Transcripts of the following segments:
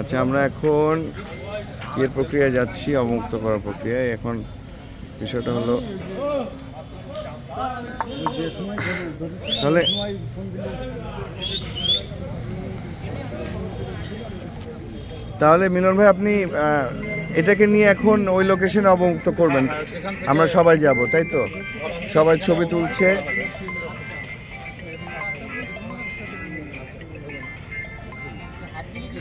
আচ্ছা আমরা এখন এর প্রক্রিয়ায় যাচ্ছি, অবমুক্ত করার প্রক্রিয়ায়। এখন বিষয়টা হলো তাহলে তাহলে মিলন ভাই, আপনি এটাকে নিয়ে এখন ওই লোকেশনে অবমুক্ত করবেন। আমরা সবাই যাব, তাই তো? সবাই ছবি তুলছে।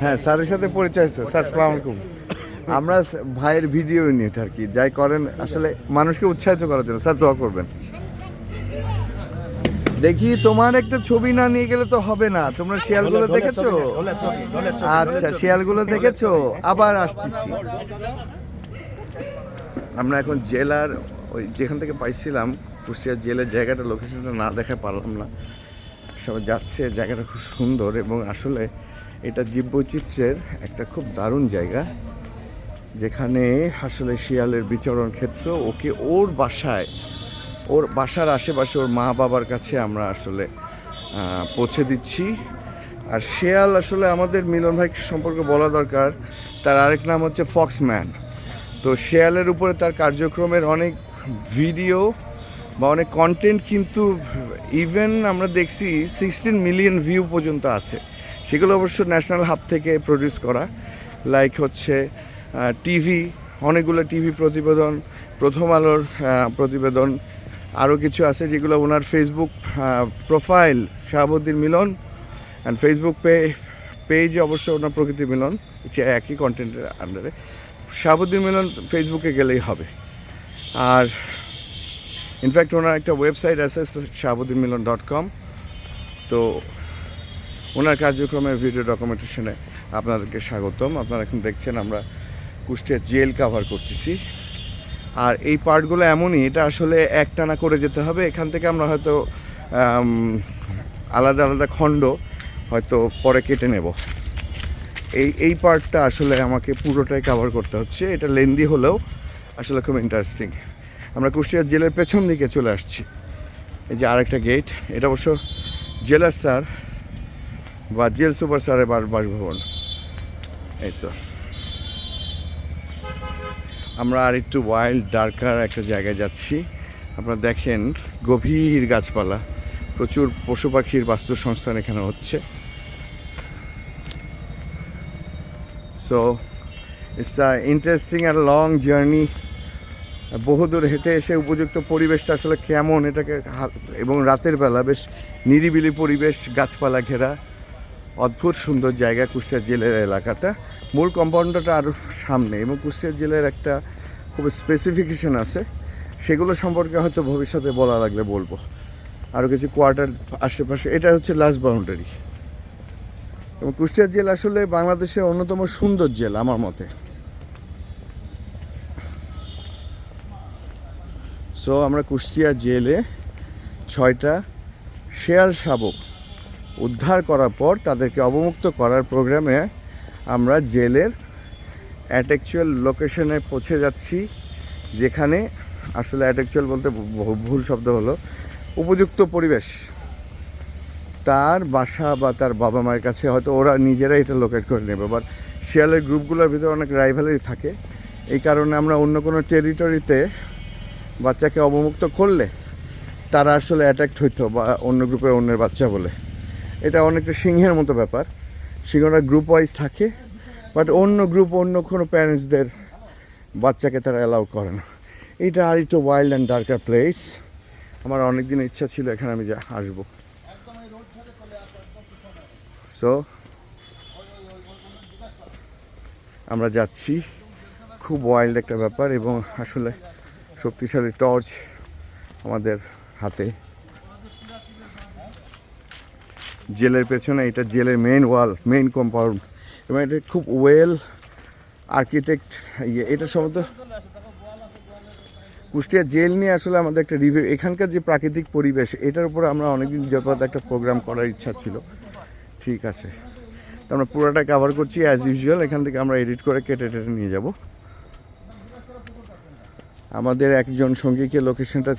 হ্যাঁ স্যারের সাথে পরিচয় আছে। স্যার সালাম আলাইকুম। আমরা ভাইয়ের ভিডিও ইউনিট আর কি যাই করেন আসলে মানুষকে উৎসাহিত করার জন্য। স্যার দোয়া করবেন। দেখি তোমার একটা ছবি না নিয়ে গেলে তো হবে না। তোমরা শিয়ালগুলো দেখেছ? আচ্ছা শিয়ালগুলো দেখেছ? আবার আসতেছি। আমরা এখন জেলার ওই যেখান থেকে পাইছিলাম কুষ্টিয়া জেলের জায়গাটা লোকেশনটা না দেখা পারলাম না। সবাই যাচ্ছে জায়গাটা খুব সুন্দর এবং আসলে এটা জীববৈচিত্র্যের একটা খুব দারুণ জায়গা, যেখানে আসলে শিয়ালের বিচরণ ক্ষেত্র, ওকে ওর বাসায়, ওর বাসার আশেপাশে ওর মা বাবার কাছে আমরা আসলে পৌঁছে দিচ্ছি। আর শেয়াল আসলে আমাদের মিলন ভাই সম্পর্কে বলা দরকার, তার আরেক নাম হচ্ছে ফক্সম্যান। তো শেয়ালের উপরে তার কার্যক্রমের অনেক ভিডিও বা অনেক কন্টেন্ট কিন্তু ইভেন আমরা দেখছি সিক্সটিন মিলিয়ন ভিউ পর্যন্ত আছে। সেগুলো অবশ্য ন্যাশনাল হাব থেকে প্রডিউস করা। লাইক হচ্ছে টিভি, অনেকগুলো টিভি প্রতিবেদন, প্রথম আলোর প্রতিবেদন। আরও কিছু আছে যেগুলো ওনার Facebook profile Shahabuddin Milon. And Facebook pay page অবশ্য ওনার প্রকৃতি মিলন একই কন্টেন্টের আন্ডারে শাহাবুদ্দিন মিলন ফেসবুকে গেলেই হবে। আর ইনফ্যাক্ট ওনার একটা ওয়েবসাইট আছে, শাহাবুদ্দিন মিলন ডট কম তো ওনার কার্যক্রমের ভিডিও ডকুমেন্টেশনে আপনাদেরকে স্বাগতম। আপনারা এখন দেখছেন আমরা কুষ্টিয়া জেল কাভার করতেছি। আর এই পার্টগুলো এমনই, এটা আসলে একটানা করে যেতে হবে। এখান থেকে আমরা হয়তো আলাদা আলাদা খণ্ড হয়তো পরে কেটে নেব। এই এই পার্টটা আসলে আমাকে পুরোটাই কভার করতে হচ্ছে। এটা লেন্দি হলেও আসলে খুব ইন্টারেস্টিং আমরা কুষ্টিয়া জেলের পেছন দিকে চলে আসছি। এই যে আরেকটা গেট এটা অবশ্য জেলার স্যার বা জেল সুপার স্যারের বাস- বাসভবন। এই তো। আমরা আর একটু ওয়াইল্ড ডার্কার একটা জায়গায় যাচ্ছি। আপনারা দেখেন গভীর গাছপালা। প্রচুর পশু পাখির বাস্তুসংস্থান এখানে হচ্ছে। সো ইটস আ ইন্টারেস্টিং আর লং জার্নি বহুদূর হেঁটে এসে উপযুক্ত পরিবেশটা আসলে কেমন, এটাকে এবং রাতের বেলা বেশ নিরিবিলি পরিবেশ, গাছপালা ঘেরা। অদ্ভুত সুন্দর জায়গা কুষ্টিয়া জেলের এলাকাটা। মূল কম্পাউন্ডটা আরও সামনে এবং কুষ্টিয়া জেলের একটা খুব স্পেসিফিকেশন আছে। সেগুলো সম্পর্কে হয়তো ভবিষ্যতে বলা লাগলে বলব। আরও কিছু কোয়ার্টার আশেপাশে, এটা হচ্ছে লাস্ট বাউন্ডারি এবং কুষ্টিয়া জেল আসলে বাংলাদেশের অন্যতম সুন্দর জেল আমার মতে। সো আমরা কুষ্টিয়া জেলে ছয়টা শেয়াল শাবক উদ্ধার করার পর তাদেরকে অবমুক্ত করার প্রোগ্রামে আমরা জেলের অ্যাটেকচুয়াল লোকেশনে পৌঁছে যাচ্ছি, যেখানে আসলে অ্যাটেকচুয়াল বলতে ভুল শব্দ হলো, উপযুক্ত পরিবেশ। তার বাসা বা তার বাবা মায়ের কাছে হয়তো ওরা নিজেরাই এটা লোকেট করে নেবে বাট শিয়ালের গ্রুপগুলোর ভিতরে অনেক রাইভালারি থাকে। এই কারণে আমরা অন্য কোনো টেরিটরিতে বাচ্চাকে অবমুক্ত করলে তারা আসলে অ্যাট্যাক্ট হইতো বা অন্য গ্রুপে অন্যের বাচ্চা বলে। এটা অনেকটা সিংহের মতো ব্যাপার। সিংহরা গ্রুপ ওয়াইজ থাকে বাট অন্য গ্রুপ অন্য কোনো প্যারেন্টসদের বাচ্চাকে তারা অ্যালাউ করে না। এটা আর একটু ওয়াইল্ড অ্যান্ড ডার্কার প্লেস আমার অনেক দিন ইচ্ছা ছিল এখানে আমি যা আসব। সো আমরা যাচ্ছি। খুব ওয়াইল্ড একটা ব্যাপার এবং আসলে শক্তিশালী টর্চ আমাদের হাতে। জেলের পেছনে, এটা জেলের মেইন ওয়াল মেইন কম্পাউন্ড এবং এটা খুব ওয়েল আর্কিটেক্ট ইয়ে এটা সম্ভবত কুষ্টিয়া জেল নিয়ে আসলে আমাদের একটা রিভিউ এখানকার যে প্রাকৃতিক পরিবেশ, এটার উপর আমরা অনেকদিন যাবত একটা প্রোগ্রাম করার ইচ্ছা ছিল। ঠিক আছে। তো আমরা পুরোটা কভার করছি অ্যাজ ইউজুয়াল এখান থেকে আমরা এডিট করে কেটে টেটে নিয়ে যাব। আমাদের একজন সঙ্গীকে লোকেশনটা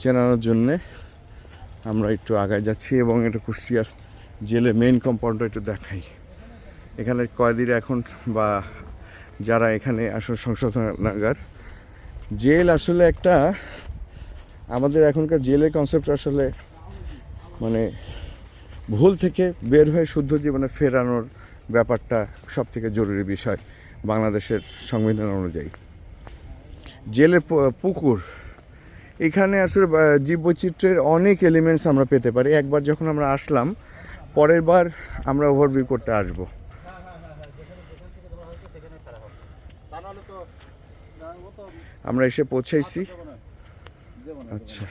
চেনানোর জন্যে। আমরা একটু আগায় যাচ্ছি এবং এটা কুষ্টিয়ার জেলের মেইন কম্পাউন্ডটা একটু দেখাই। এখানে কয়েদিরা এখন বা যারা এখানে আসলে সংশোধনাগার, জেল আসলে একটা, আমাদের এখনকার জেলের কনসেপ্ট আসলে মানে ভুল থেকে বের হয়ে শুদ্ধ জীবনে ফেরানোর ব্যাপারটা সব থেকে জরুরি বিষয় বাংলাদেশের সংবিধান অনুযায়ী। জেলের পু- পুকুর এখানে আসলে জীববৈচিত্র্যের অনেক এলিমেন্টস আমরা পেতে পারি। একবার যখন আমরা আসলাম, পরের বার আমরা ওভারভিউ করতে আসব। আমরা এসে পৌঁছাইছি। আচ্ছা।